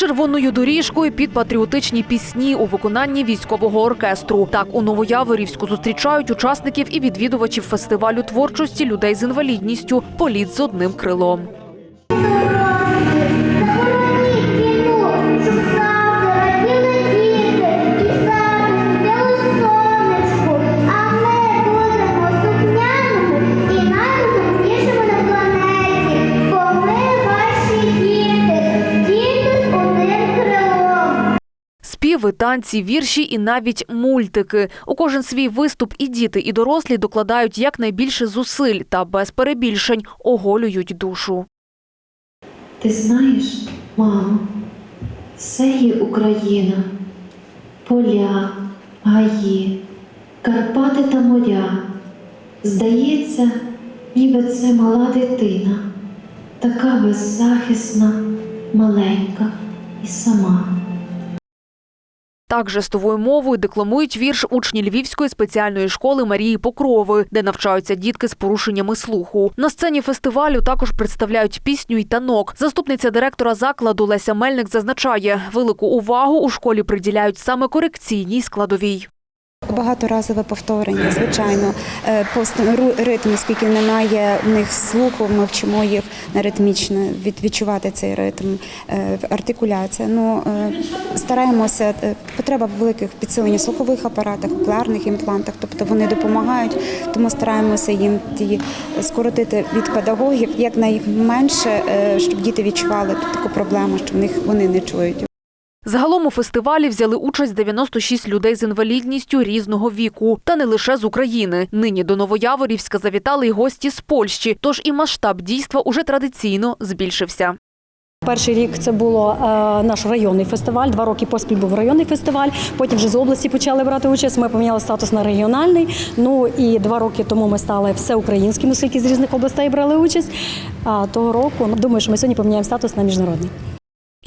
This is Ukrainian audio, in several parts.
Червоною доріжкою під патріотичні пісні у виконанні військового оркестру. Так у Новояворівську зустрічають учасників і відвідувачів фестивалю творчості людей з інвалідністю Політ з одним крилом. Співи, танці, вірші і навіть мультики. У кожен свій виступ і діти, і дорослі докладають якнайбільше зусиль та без перебільшень оголюють душу. Ти знаєш, мамо, це є Україна, поля, гаї, Карпати та моря. Здається, ніби це мала дитина, така беззахисна, маленька і сама. Так жестовою мовою декламують вірш учні Львівської спеціальної школи Марії Покрови, де навчаються дітки з порушеннями слуху. На сцені фестивалю також представляють пісню й танок. Заступниця директора закладу Леся Мельник зазначає, велику увагу у школі приділяють саме корекційній складовій. Багаторазове повторення, звичайно, Е, ритм, оскільки немає в них слуху, ми вчимо їх на ритмічно відчувати цей ритм, Е, артикуляція. Ну е, стараємося. Потреба в великих підсиленні слухових апаратах, оклярних імплантах, тобто вони допомагають, тому стараємося їм ті скоротити від педагогів якнайменше, щоб діти відчували таку проблему, що в них вони не чують. Загалом у фестивалі взяли участь 96 людей з інвалідністю різного віку, та не лише з України. Нині до Новояворівська завітали й гості з Польщі, тож і масштаб дійства уже традиційно збільшився. Перший рік це було е, наш районний фестиваль. Два роки поспіль був районний фестиваль. Потім вже з області почали брати участь. Ми поміняли статус на регіональний. Ну і два роки тому ми стали всеукраїнським, оскільки з різних областей брали участь. А того року ну, думаю, що ми сьогодні поміняємо статус на міжнародний.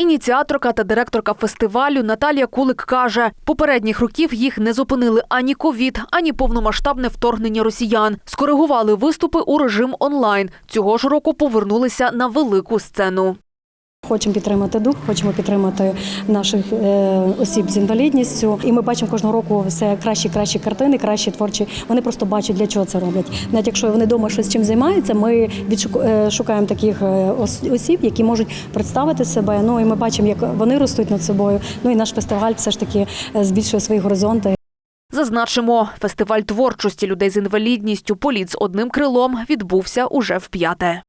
Ініціаторка та директорка фестивалю Наталія Кулик каже, попередніх років їх не зупинили ані ковід, ані повномасштабне вторгнення росіян. Скоригували виступи у режим онлайн. Цього ж року повернулися на велику сцену. Хочемо підтримати дух, хочемо підтримати наших е, осіб з інвалідністю. І ми бачимо кожного року все кращі, кращі картини, кращі творчі. Вони просто бачать, для чого це роблять. Навіть якщо вони вдома щось чим займаються, ми е, шукаємо таких е, осіб, які можуть представити себе. Ну і ми бачимо, як вони ростуть над собою. Ну і наш фестиваль все ж таки збільшує свої горизонти. Зазначимо, фестиваль творчості людей з інвалідністю Політ з одним крилом відбувся уже вп'яте.